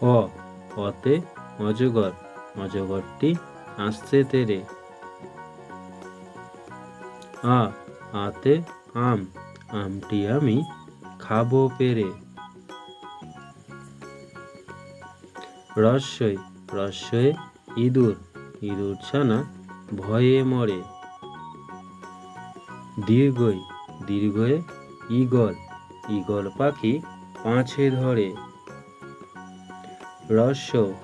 অ অতে অজগর অজগরটি আসছে তেরে। আ, আতে আম, আমটি আমি খাব পেরে। রস্যই রস্যয়ে ইঁদুর ইঁদুর ছানা ভয়ে মরে। দীর্ঘই দীর্ঘয়ে ঈগল ঈগল পাখি পাঁচে ধরে। রস্য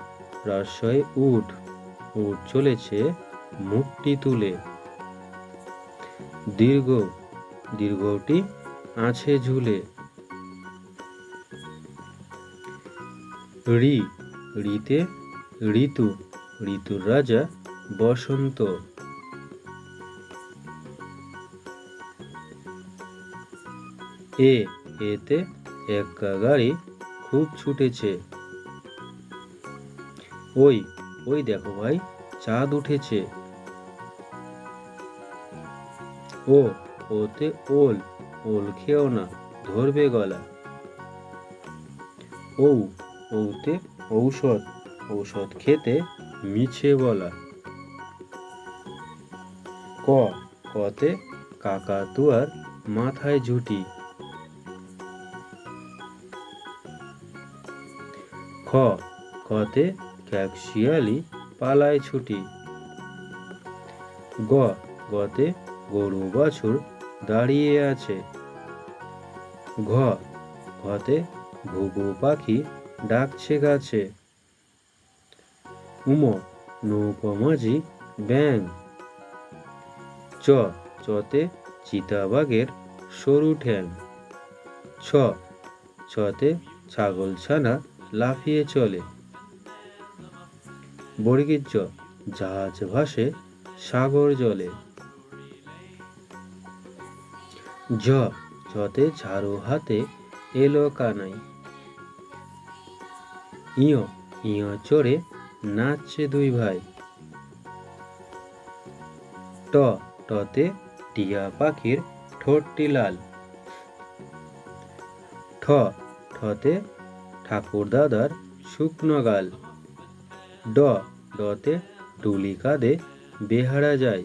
রস্যয়ে উঠ উঠ চলেছে মুখটি তুলে। দীর্ঘ। দীর্ঘটি আছে ঝুলে। ঋ ঋতে ঋতু। ঋতুর রাজা বসন্ত। এ। এতে একটা গাড়ি খুব ছুটেছে। ওই ওই দেখো ভাই, চাঁদ উঠেছে। ও, ওতে ওল ওল খেও না, ধরবে গলা। ও ওতে ঔষধ ঔষধ খেতে মিছে বলা। ক, কতে কাকাতুয়ার মাথায় ঝুটি। খ খতে ক্যাকশিয়ালি পালায় ছুটি। গ, গতে গরু বাছুর দাঁড়িয়ে আছে। ঘ, ঘতে ঘুঘু পাখি ডাকছে গাছে। উম, নৌকো মাঝি ব্যাং চ, চতে চিতাবাঘের সরু ঠ্যাং। ছ ছতে ছাগল ছানা লাফিয়ে চলে। বর্গীর জ জাহাজ ভাসে সাগর জলে। ঝ ঝতে ঝাড়ু হাতে এলো কানাই। ইয় ইয় চড়ে নাচছে দুই ভাই। ট, টতে টিয়া পাখির ঠোঁটটি লাল। ঠ, ঠতে ঠাকুর দাদার শুকনো গাল। ড ডতে ডুলি কাঁধে বেহারা যায়।